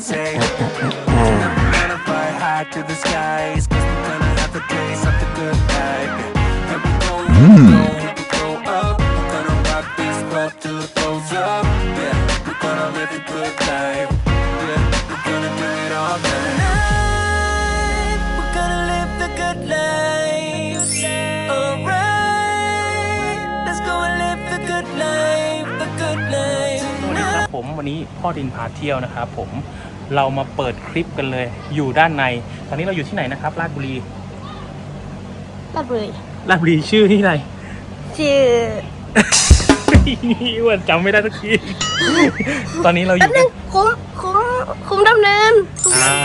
on the side say, and I'm gonna fly high to the skies, cause we're gonna have the taste of the good life. And we gon' we gon' we can go up. We're gonna rock this club till it goes up. Yeah, we're gonna live the good life. Yeah, we're gonna do it all night. Tonight, we're gonna live the good life. Alright, let's go and live the good life, the good life. สวัสดีครับผมวันนี้พ่อดินพาเที่ยวนะครับผม เรามาเปิดคลิปกันเลย อยู่ด้านใน ตอนนี้เราอยู่ที่ไหนนะครับราชบุรีลาดบุรีราชบุรีชื่อที่ไหน ชื่อ อ้วันจำไม่ได้สักที ตอนนี้เราอแป๊บยู่นึงคุ้มคุ้มคุ้มดำเนินคุ้มอ่า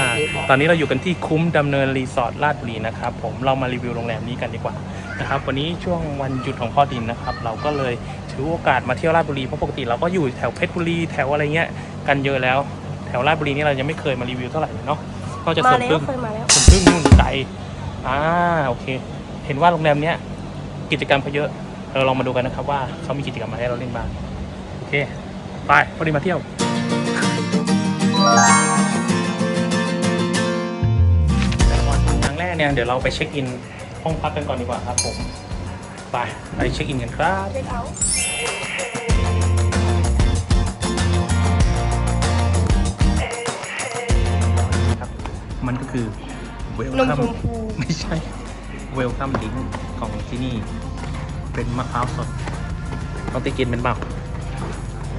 ตอนนี้เราอยู่กันที่คุ้มดำเนินรีสอร์ทราชบุรีนะครับ ผมเรามารีวิวโรงแรมนี้กันดีกว่านะครับ วันนี้ช่วงวันหยุดของพ่อดินนะครับ เราก็เลยถือโอกาสมาเที่ยวราชบุรีเพราะปกติเราก็อยู่แถวเพชรบุรีแถวอะไรเงี้ยกันเยอะแล้ว แถวราชบุรีนี่เรายังไม่เคยมารีวิวเท่าไหร่เนาะก็จะมาส่งแล้วพึ่งเคยมาแล้ว ส่วนพึ่งนู่นไกลอ่าโอเค เห็นว่าโรงแรมเนี้ยกิจกรรมเขาเยอะเราลองมาดูกันนะครับว่าเขามีกิจกรรมอะไรให้เราเล่นบ้างโอเคไปพอดีมาเที่ยว แต่ก่อนครั้งแรกเนี่ยเดี๋ยวเราไปเช็คอินห้องพักกันก่อนดีกว่าครับผมไปไปเช็คอินกันครับ เช็คเอาท์ มันก็คือเวลนมคัมชมพูไม่ใช่เวลคัมดิ้งของที่นี่ เป็นมะพร้าวสดต้องติกินเป็นเปล่า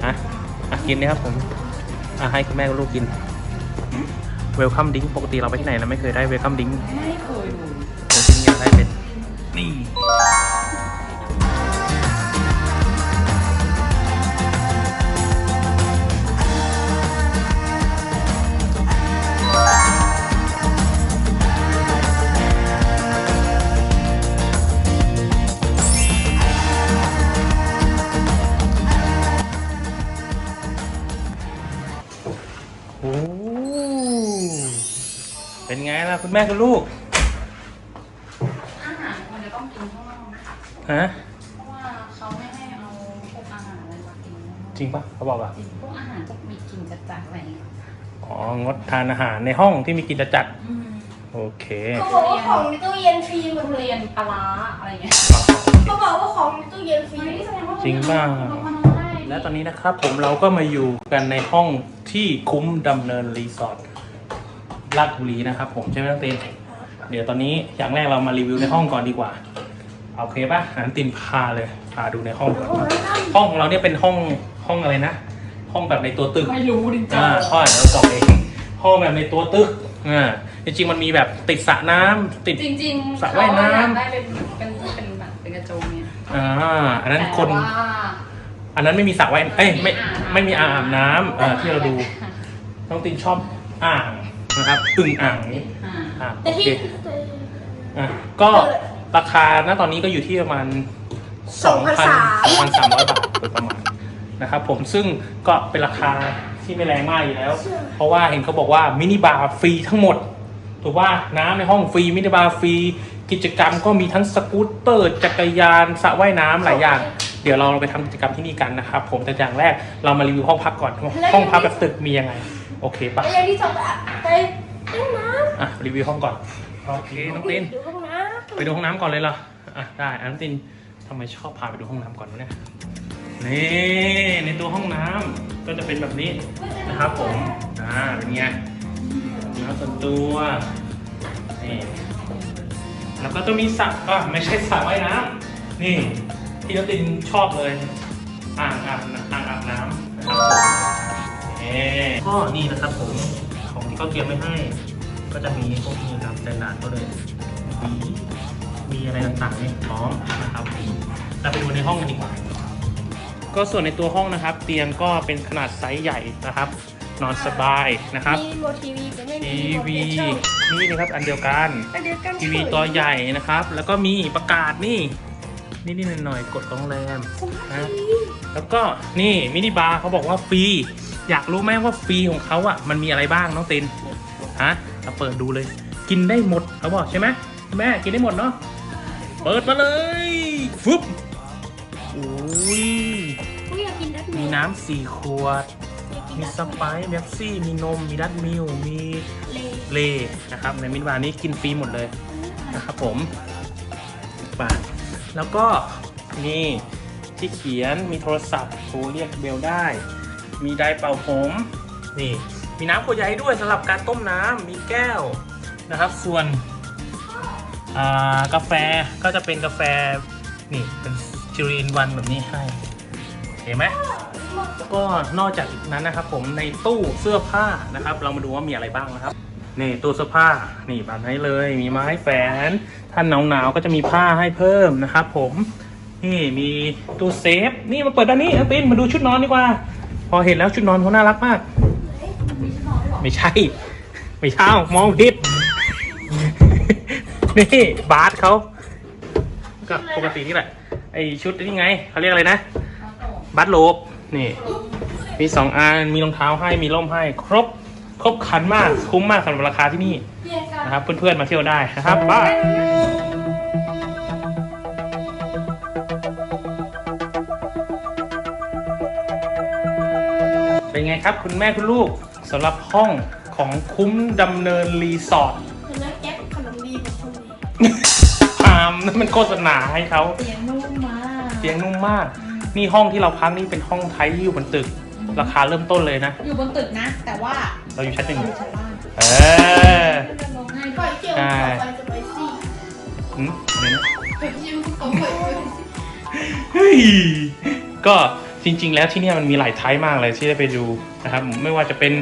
ฮะอะกินนะครับผมอะให้คุณแม่กับลูกกินเวลคัมดิ้งปกติเราไปที่ไหนเราไม่เคยได้เวลคัมดิ้งไม่เคยดูผมที่นี่อยากได้เป็นนี่ คุณแม่กับลูก อาหารมันจะต้องกินข้างนอกนะคะฮะ เพราะว่าเขาไม่ให้เอาพวกอาหารอะไรมากินข้างนอกจริงปะเขาบอกอะจริงพวกอาหารพวกมีกลิ่นจัดๆอะไรอย่างเงี้ยอ๋อ งดทานอาหารในห้องที่มีกินจัด อืมโอเค เขาบอกว่าของในตู้เย็นฟรีหมดทุเลยเรียนปลาร้าอะไรเงี้ยเขาบอกว่าของในตู้เย็นฟรีไม่ได้แสดงว่าจริงป่ะมันได้และตอนนี้นะครับผมเราก็มาอยู่กันในห้องที่คุ้มดำเนินรีสอร์ท ราชบุรีนะครับผมใช่ไหมน้องตีนเดี๋ยวตอนนี้อย่างแรกเรามารีวิวในห้องก่อนดีกว่าโอเคปะนั้นตินพาเลยพาดูในห้องก่อนห้องของเราเนี่ยเป็นห้องห้องอะไรนะ ห้องแบบในตัวตึกไม่รู้ดิจ้าอ่าพ่อเดี๋ยวเราบอกเองห้องแบบในตัวตึกอ่าจริงๆมันมีแบบติดสระน้ำติดจริงๆสระว่ายน้ำเขอยกได้เป็นเป็นเป็นแบบเป็นกระโจมเนี่ยอ่าอันนั้นคนแต่ว่าอันนั้นไม่มีสระว่ายเอ้ยไม่ไม่ไม่มีมีอ่างอ่างอาบน้ำเอ่อที่เราดูน้องตินชอบอ่าง นะครับอึ่งอ่างนี้อ่าอ่าแต่โอที่เคอะก็ราคาณตอนนี้ก็อยู่ที่ประมาณ2,000 2,300 บาทโดยประมาณนะครับผมซึ่งก็เป็นราคาที่ไม่แรงมากอยู่แล้ว เพราะว่าเห็นเขาบอกว่ามินิบาร์ฟรีทั้งหมดถูกว่าน้ำในห้องฟรีมินิบาร์ฟรีกิจกรรมก็มีทั้งสกูตเตอร์จักรยานสระว่ายน้ำหลายอย่าง เดี๋ยวเราไปทำกิจกรรมที่นี่กันนะครับผมแต่อย่างแรกเรามารีวิวห้องพักก่อนห้องพักแบบตึกมียังไง โอเคปะแล้วอย่างที่สองอะไปห้องน้อะรีวิวห้องก่อน โอเคน้องตินำดูห้องน้ำไปดูห้องน้ำก่อนเลยเหรอ อะได้อันน้องตินทำไมชอบพาไปดูห้องน้ำก่อนวะเนี่ย นี่ในตัวห้องน้ำก็จะเป็นแบบนี้นะครับผม อ่าเป็นไงน้ำส่วนตัวนี่แล้วก็ต้องมีสระอะไม่ใช่สระว่ายน้ำนี่ที่น้องตินชอบเลย อ่างอาบน้ำอ่างอาบน้ำนะครับผมนี่ ก็นี่นะครับผมของที่เขาเตรียมไว้ให้ ก็จะมีพวกนี้ครับแต่นานก็เลยมีมีอะไรต่างๆเนี่ยพร้อมนะครับเราไปดูในห้องกันดีกว่าก็ส่วนในตัวห้องนะครับ เตียงก็เป็นขนาดไซส์ใหญ่นะครับ นอนสบายนะครับมีรีโมททีวีแต่ไม่มีทีรีโมทวีเปลี่ยนช่องนี่นะครับอันเดียวกันอันเดียวกันทีวีตัวใหญ่นะครับ แล้วก็มีประกาศนี่นี่นี่หน่อยๆกฎของโรงแรมนะแล้วก็นี่มินิบาร์เขาบอกว่าฟรี อยากรู้ไหมว่าฟรีของเขาอะมันมีอะไรบ้างน้องตินฮะเราเปิดดูเลย กินได้หมดเขาบอกใช่ไหมแม่กินได้หมดเนาะเปิดมาเลยฟึบอุ้ยอุ้ยมีน้ำสี่ขวด มีสไปซ์เบปซี่ มีนม มีดัตมิลมีเลเลนะครับ ในมินิบาร์นี้กินฟรีหมดเลยนะครับผมไปแล้วก็นี่ที่เขียนมีโทรศัพท์โทรเรียกเบลได้ มีไดร์เป่าผมนี่ มีน้ำขวดใหญ่ด้วยสำหรับการต้มน้ำมีแก้วนะครับ ส่วนกาแฟก็จะเป็นกาแฟนี่เป็นจิรินวันแบบนี้ให้เห็นไหมแล้วก็นอกจากนั้นนะครับผมในตู้เสื้อผ้านะครับ เรามาดูว่ามีอะไรบ้างนะครับนี่ตู้เสื้อผ้านี่แบบนี้เลยมีไม้แฝนถ้านหนาวๆก็จะมีผ้าให้เพิ่มนะครับผมนี่มีตู้เซฟนี่มาเปิดด้านนี้เอาตินมาดูชุดนอนดีกว่า พอเห็นแล้วชุดนอนเขาน่ารักมาก ไม่ใช่ ไม่ใช่มองผิด นี่บาสเขาก็ปกตินี่แหละ ไอชุดนี่ไงเขาเรียกอะไรนะ บัตโลบนี่ มีสองอันมีรองเท้าให้มีร่มให้ ครบครบครันมากคุ้มมากสำหรับราคาที่นี่เรียนกันนะครับ เพื่อนๆมาเที่ยวได้นะครับบาย เป็นไงครับ คุณแม่คุณลูกสำหรับห้องของคุ้มดำเนินรีสอร์ทเห็นไหมแก๊ปขนมดีแบบคนนี้พามนั่นมันโฆษณาให้เขาเสียงนุ่มมากเสียงนุ่มมาก นี่ห้องที่เราพักนี่เป็นห้องไทยที่อยู่บนตึก ราคาเริ่มต้นเลยนะ อยู่บนตึกนะ แต่ว่าเราอยู่ชั้นหนึ่งอยู่ชั้นล่างเออลงให้ปล่ด้อวยยเจียวใช่ต่อไปจะไปซี่หืมเดี๋ยวนะไปเจียวต่อไป เฮ้ย ก็ จริง ๆ แล้วที่เนี่ยมันมีหลายไทป์มากเลยที่ได้ไปดูนะครับ ไม่ว่าจะเป็น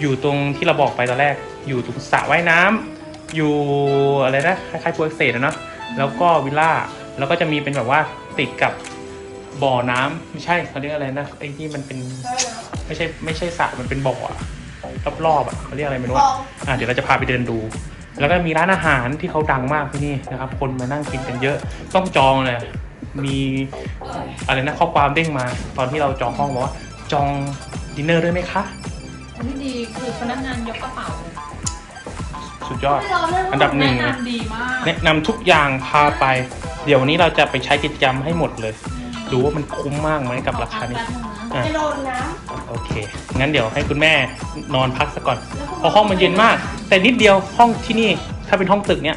อยู่ตรงที่เราบอกไปตอนแรก อยู่ตรงสระว่ายน้ำอยู่อะไรนะคล้ายๆพวกเศษอะเนาะแล้วก็วิลล่าแล้วก็จะมีเป็นแบบว่าติดกับบ่อน้ำไม่ใช่เขาเรียกอะไรนะไอ้ที่มันเป็นไม่ใช่ไม่ใช่สระมันเป็นบ่ออะรอบๆอะเขาเรียกอะไรไม่รู้อะอะเดี๋ยวเราจะพาไปเดินดู แล้วก็มีร้านอาหารที่เขาดังมากที่นี่นะครับ คนมานั่งกินกันเยอะต้องจองเลย มีอะไรนะข้อความเด้งมา ตอนที่เราจองห้องบอกว่าจองดินเนอร์ด้วยไหมคะ อันที่ดีคือพนักงานยกกระเป๋าสุดยอดไม่รอนะอันดับหนึ่งแนะเลยนำดีมากแนะนำทุกอย่างพาไป เดี๋ยววันนี้เราจะไปใช้กิจกรรมให้หมดเลย ดูว่ามันคุ้มมากไหมกับราคานี้อะจะโดนน้โอเค งั้นเดี๋ยวให้คุณแม่นอนพักสักก่อน เพราะห้องมันเย็นมาก แต่นิดเดียวห้องที่นี่ถ้าเป็นห้องตึกเนี่ย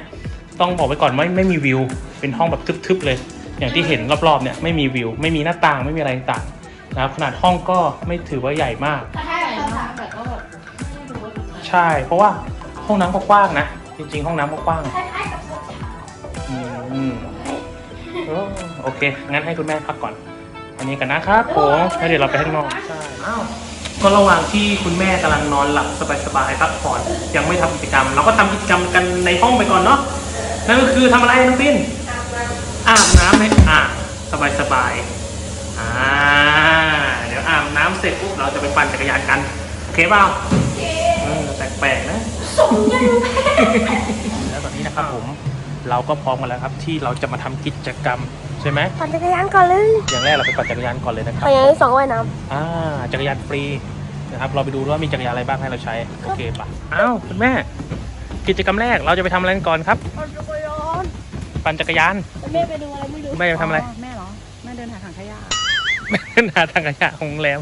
ต้องบอกไว้ก่อนว่าไม่มีวิว เป็นห้องแบบทึบๆเลย อย่างที่เห็นรอบๆเนี่ยไม่มีวิว ไม่มีหน้าต่างไม่มีอะไรต่างๆนะครับขนาดห้องก็ไม่ถือว่าใหญ่มากำถ้าใช่ให้ภาษาแต่ก็แบบไม่รู้ว่าใช่ เพราะว่าห้องน้ำก็กว้างนะ จริง ๆ ห้องน้ำก็กว้างคล้ายๆกับเสื้อขาวอืมเออโอเค งั้นให้คุณแม่พักก่อน อันนี้กันนะครับผมแล้วเดี๋ยวเราไปข้างนอกใช่อ้าวก็ระหว่างที่คุณแม่กำลังนอนหลับสบายๆพักผ่อนยังไม่ทำกิจกรรม เราก็ทำกิจกรรมกันในห้องไปก่อนเนาะนั่นก็คือทำอะไรน้องปิน อาบน้ำในอ่างสบายๆอ่าเดี๋ยวอาบน้ำเสร็จปุ๊บเราจะไปปั่นจักรยานกัน โอเคเปล่าเออแปลกๆนะแล้วตอนนี้นะครับผมเราก็พร้อมกันแล้วครับ ที่เราจะมาทำกิจกรรมใช่ไหมปั่นจักรยานก่อนเลยอย่างแรกเราไปปั่นจักรยานก่อนเลยนะครับปั่นจักรยานสองว่ายน้อ่าจักรยานฟรีนะครับเราไปดูว่ามีจักรยานอะไรบ้างให้เราใช้โอเคปะอ้าวคุณแม่ กิจกรรมแรกเราจะไปทำอะไรกันก่อนครับำปั่นจักรยานปั่นจักรยาน แม่ไปดูอะไรไม่รู้คุณแม่จะไปทำอะไร แม่เหรอ แม่เดินหาถังขยะ แม่หาทางขยะของโรงแรม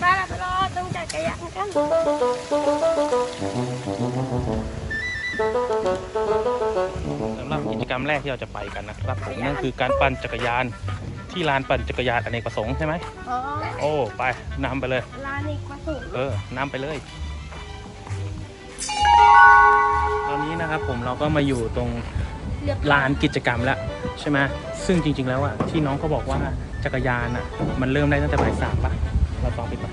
ไปละไปรอต้องจักรยานกันสำหรับกิจกรรมแรกที่เราจะไปกันนะครับผมนั่นคือการปั่นจักรยานที่ลานปั่นจักรยานอเนกประสงค์ใช่ไหมอ๋อโอ้ไปนำไปเลยร้านนี้มาสูงเออนำไปเลยตอนนี้นะครับผมเราก็มาอยู่ตรงเรียบ ลานกิจกรรมแล้วใช่ไหมซึ่งจริง ๆ แล้วอะที่น้องเขาบอกว่าจักรยานอะมันเริ่มได้ตั้งแต่บ่ายสามปะเราตองไปก่อน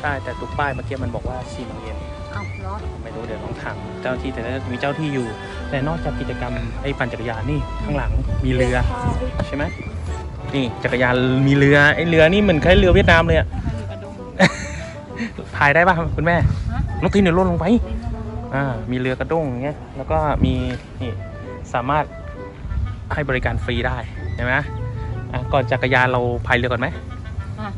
ใช่แต่ตุ๊กป้ายเมื่อกี้มันบอกว่าสี่โมงเย็นเอ้าเหรอไม่รู้เดี๋ยวต้องถามเจ้าที่แต่น่าจะมีเจ้าที่อยู่ แต่นอกจากกิจกรรมไอ้ปั่นจักรยานนี่ข้างหลังมีเรือใช่ไหมนี่จักรยานมีเรือไอ้เรือนี่เหมือนคล้ายเรือเวียดนามเลยอะให้ดูกระดุมพายได้ป่ะคุณแม่ฮะน้องตีนเดี๋ยวล่นลงไปดิ้นลงมา อ่ามีเรือกระด้งอย่างเงี้ยแล้วก็มีนี่สามารถให้บริการฟรีได้ใช่ไหมอะก่อนจักรยานเราพายเรือก่อนไหมอะ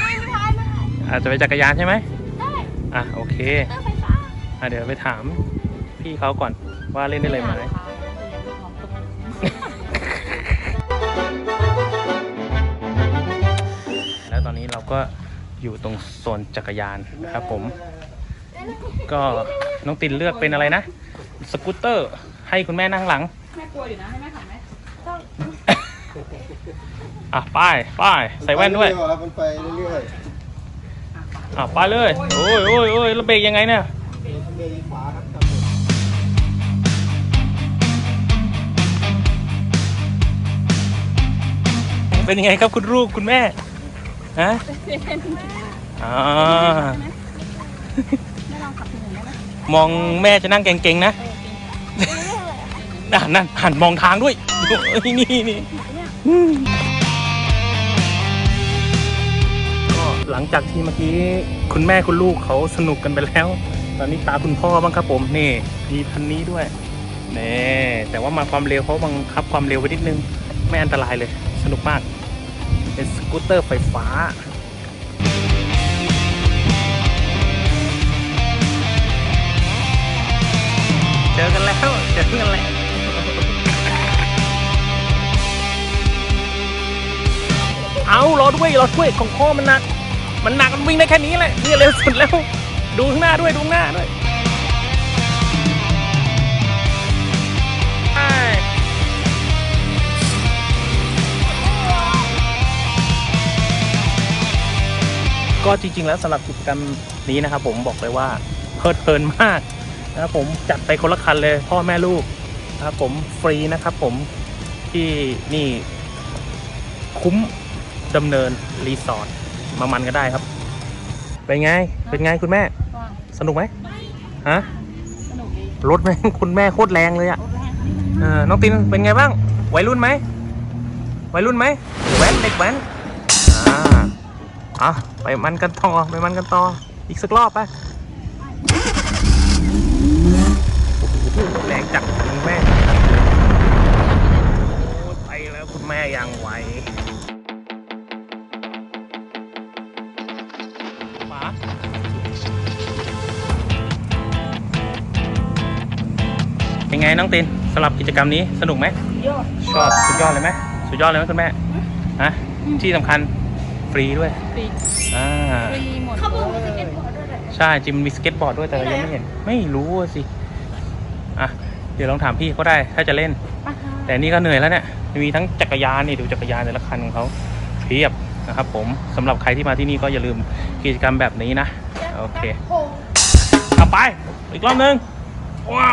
ไม่ได้ไม่ได้อาจจะไปจักรยานใช่ไหมได้อะโอเคเตอร์ไฟฟ้าออะเดี๋ยวไปถามพี่เขาก่อนว่าเล่นได้เลยไหม แล้วตอนนี้เราก็อยู่ตรงโซนจักรยานนะครับผม ก็ น้องตินเลือกเป็นอะไรนะ สกูตเตอร์ ให้คุณแม่นั่งหลัง แม่กลัวอยู่นะให้แม่ขับไหมอะป้ายป้ายใส่แว่นด้วยไปเรื่อๆครับมันไปเรื่อยอะไปเลยโอ้ยโอ้ยโอ้ยแล้วเบรกยังไงเนี่ยๆเบรกขวาครับ เป็นยังไงครับคุณลูกคุณแม่ฮะอ่า มมองแม่จะนั่งเก่งๆนะอะนั่นหันมองทางด้วยเอ้ยนี่นี่อืมก็หลังจากที่เมื่อกี้คุณแม่คุณลูกเขาสนุกกันไปแล้ว ตอนนี้ตาคุณพ่อบ้างครับผมนี่มีพันนี้ด้วยนี่แต่ว่ามาความเร็วเขาบังคับความเร็วไว้นิดนึง ไม่อันตรายเลย สนุกมาก เป็นสกูตเตอร์ไฟฟ้า เจอกันแล้ว เจอกันแล้วเอารอด้วยรอด้วยของพ่อมันหนัก มันหนักมันวิ่งได้แค่นี้แหละนี่เร็วสุดแล้ว ดูข้างหน้าด้วยดูข้างหน้าด้วยก็จริงๆแล้วสำหรับกิจกรรมนี้นะครับผมบอกเลยว่าเพลิดเพลินมาก นะครับผมจัดไปคนละคันเลย พ่อแม่ลูกนะครับผมฟรีนะครับผมที่นี่คุ้มดำเนินรีสอร์ทมามันก็ได้ครับ เป็นไง เป็นไงคุณแม่ ว่าสนุกไหมฮะสนุกดีรถแม่งคุณแม่โคตรแรงเลยอะ รถแรงเออน้องตินเป็นไงบ้าง วัยรุ่นไหมวัยรุ่นไหมแว้นเด็กแว้นอ่าอะไปมันกันต่อไปมันกันต่ออีกสักรอบไป แรงจัดคุณแม่โอ้ยไปแล้วคุณแม่ยังไหวป๋าเป็นไงน้องตินสำหรับกิจกรรมนี้สนุกไหมยอดชอบสุดยอดเลยไหมสุดยอดเลยไหมคุณแม่ฮะที่สำคัญฟรีด้วยฟรีอ่าฟรีหมดเขาบอกมีสเก็ตบอร์ดด้วยเหรอใช่จิมมีสเก็ตบอร์ดด้วยแต่เรายังไม่เห็น ไม่รู้อะสิอะ เดี๋ยวลองถามพี่เขาได้ถ้าจะเล่น แต่นี่ก็เหนื่อยแล้วเนี่ยมีทั้งจักรยานนี่ดูจักรยานแต่ละคันของเขาเพียบนะครับ ผมสำหรับใครที่มาที่นี่ก็อย่าลืมกิจกรรมแบบนี้นะโอเคเอาไปอีกรอบนึงว้า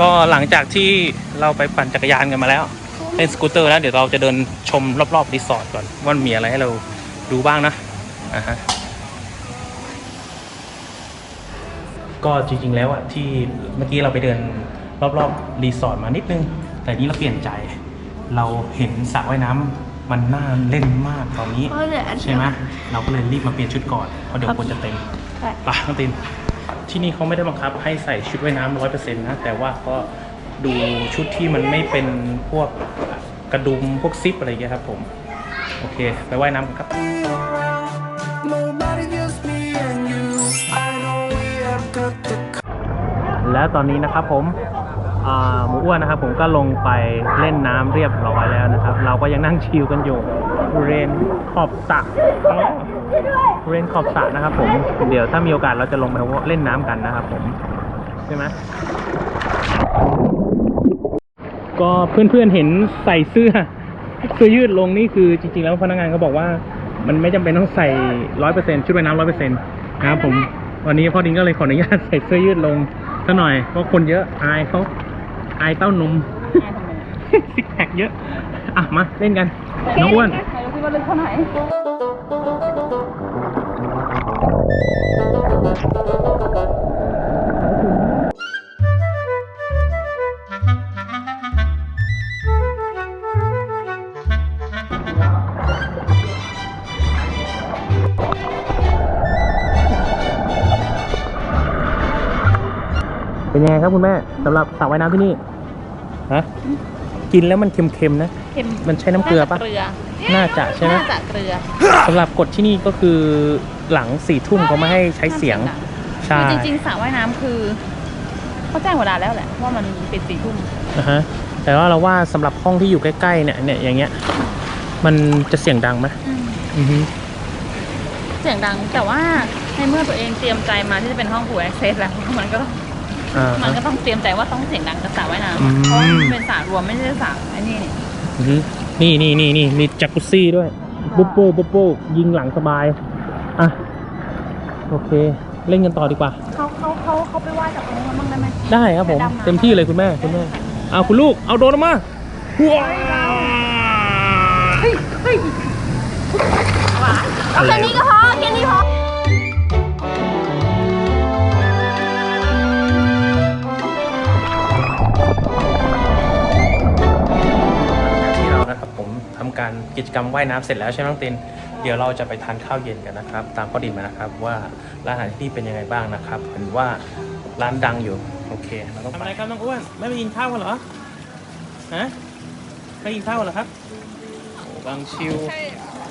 ก็หลังจากที่เราไปปั่นจักรยานกันมาแล้วเล่นสกูตเตอร์แล้วเดี๋ยวเราจะเดินชมรอบๆรีสอร์ทก่อนว่ามีอะไรให้เราดูบ้างนะอ่าฮะ ก็จริงๆแล้วอะที่เมื่อกี้เราไปเดินรอบๆรีสอร์ทมานิดนึง แต่นี้เราเปลี่ยนใจ เราเห็นสระว่ายน้ำมันน่าเล่นมากตอนนี้ เพราะเหลืออันเดียว ใช่ไหมเราก็เลยรีบมาเปลี่ยนชุดก่อนเพราะเดี๋ยวคนจะเต็มใช่ไปน้องตินที่นี่เขาไม่ได้บังคับให้ใส่ชุดว่ายน้ำร้อยเปอร์เซ็นต์นะ แต่ว่าก็ดูชุดที่มันไม่เป็นพวกกระดุมพวกซิปอะไรอย่างเงี้ยครับผม โอเค ไปว่ายน้ำกันครับ Nobody แล้วตอนนี้นะครับผมหมูอ้วนนะครับ ผมก็ลงไปเล่นน้ำเรียบร้อยแล้วนะครับ เราก็ยังนั่งชิลกันอยู่บริเรนขอบสระบริเรนขอบสระนะครับ ผมเดี๋ยวถ้ามีโอกาสเราจะลงไปเล่นน้ำกันนะครับ ผมใช่ไหมก็เพื่อนๆเห็นใส่เสื้อเสื้อยืดลงนี่คือจริงๆแล้วพนักงานเขาบอกว่า มันไม่จำเป็นต้องใส่ร้อยเปอร์เซ็นชุดว่ายน้ำร้อยเปอร์เซ็นต์นะครับผม วันนี้พ่อดินก็เลยขออนุญาตใส่เสื้อยืดลงซะหน่อยเพราะคนเยอะอายเขาอายเต้านมซิกแพคเยอะ อะมาเล่นกันน้องอ้วนไหนดูสิว่าลึกเท่าไหน เป็นยังไงครับคุณแม่สำหรับสระว่ายน้ำที่นี่ฮะกินแล้วมันเค็มๆนะ เค็มมันใช้น้ำเกลือปะ เกลือน่าจะใช่ไหมน่าจะเกลือสำหรับกฎที่นี่ก็คือหลังสี่ทุ่มเขาไม่ให้ใช้เสียงใช่คือจริงๆสระว่ายน้ำคือเขาแจ้งเวลาแล้วแหละว่ามันปิดสี่ทุ่มนะฮะแต่ว่าเราว่าสำหรับห้องที่อยู่ใกล้ๆเนี่ยเนี่ยอย่างเงี้ย มันจะเสียงดังไหมอือฮึเสียงดังแต่ว่าในเมื่อตัวเองเตรียมใจมาที่จะเป็นห้องผูแอคเซสแล้วมันก็ต้องอ่า มันฮะก็ต้องเตรียมใจว่าต้องเสียงดังกับสระว่ายน้อืมำเพราะว่ามันเป็นสระรวมไม่ใช่สระไอ้นี่นี่อือฮึนี่นี่นี่นี่มีจักรุซี่ด้วยปุ๊บโป้ปุ๊บโป้ยิงหลังสบาย อะ โอเค เล่นกันต่อดีกว่า เขาเขาเขาเขาไปไหว้จากตรงนู้นบ้างได้ไหมได้ครับผมไปดำน้ำเต็มที่เลยคุณแม่คุณแม่เอาคุณลูกเอาโดรนออกมาว้าวเอาแค่นี้ก็พอแค่นี้พอ การกิจกรรมว่ายน้ำเสร็จแล้วใช่ไหมน้องตินเดี๋ยวเราจะไปทานข้าวเย็นกันนะครับ ตามข้อดีมานะครับว่าร้านอาหารที่นี่เป็นยังไงบ้างนะครับเห็นว่าร้านดังอยู่โอเคเราต้องทำอะไรครับน้องอ้วนไม่ไปกินข้าวกันเหรอฮะไม่กินข้าวเหรอครับโอ้บางชิล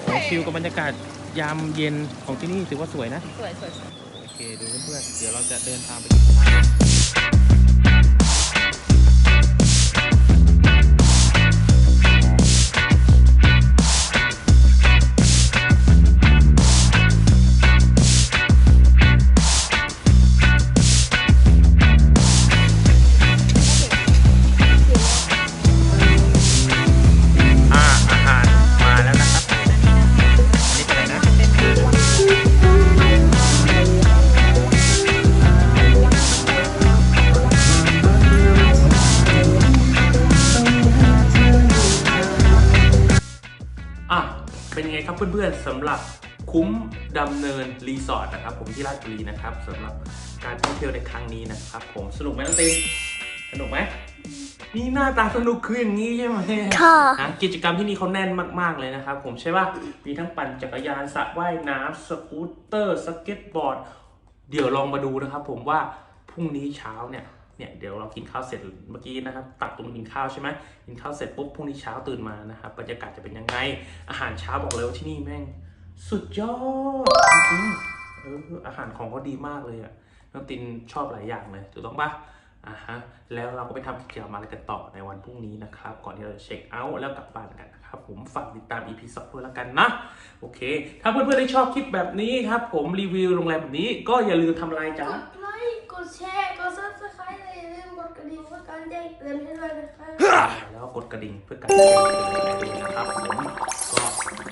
โอ้ชิลกับบรรยากาศยามเย็นของที่นี่ถือว่าสวยนะสวยสวยสวยโอเคดูเพื่อนๆเดี๋ยวเราจะเดินตามไปกินข้าว สำหรับคุ้มดำเนินรีสอร์ทนะครับ ผมที่ราชบุรีนะครับสำหรับการท่องเที่ยวในครั้งนี้นะครับ ผมสนุกไหมน้องตีนสนุกไหมนี่หน้าตาสนุกคืออย่างนี้ใช่ไหมค่ะนะกิจกรรมที่นี่เขาแน่นมาก ๆ เลยนะครับ ผมใช่ป่ะมีทั้งปั่นจักรยานสระว่ายน้ำสกูตเตอร์สเก็ตบอร์ด เดี๋ยวลองมาดูนะครับ ผมว่าพรุ่งนี้เช้าเนี่ย เนี่ยเดี๋ยวเรากินข้าวเสร็จเมื่อกี้นะครับ ตักตรงกินข้าวใช่ไหมกินข้าวเสร็จปุ๊บพรุ่งนี้เช้าตื่นมานะครับบรรยากาศจะเป็นยังไง อาหารเช้าบอกเลยว่าที่นี่แม่ง สุดยอดจริงๆเอออาหารของเขาดีมากเลยอะน้องตินชอบหลายอย่างเลยถูกต้องปะอ่าฮะแล้วเราก็ไปทำกิจกรรมอะไรกันต่อในวันพรุ่งนี้นะครับ ก่อนที่เราจะเช็คเอาท์แล้วกลับบ้านกันนะครับ ผมฝากติดตาม EP สองด้วยแล้วกันนะ โอเค ถ้าเพื่อนๆได้ชอบคลิปแบบนี้ครับ ผมรีวิวโรงแรมแบบนี้ก็อย่าลืมทำอะไรจ้ากดไลค์กดแชร์กด แจ้งเตือนให้ด้วยนะครับแล้วกดกระดิ่งเพื่อการแจ้งเตือนด้วยนะครับผมก็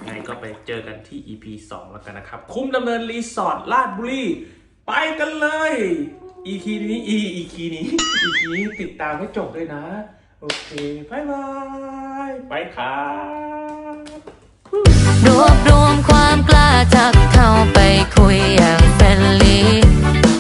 ยังไงก็ไปเจอกันที่ EP 2 แล้วกันนะครับ คุ้มดำเนินรีสอร์ทลาดบุรีไปกันเลย EP นี้ E EP นี้ EP นี้ติดตามให้จบด้วยนะ โอเคบายบายไปครับรวบรวมความกล้าทักเข้าไปคุยอย่างเฟรนลี่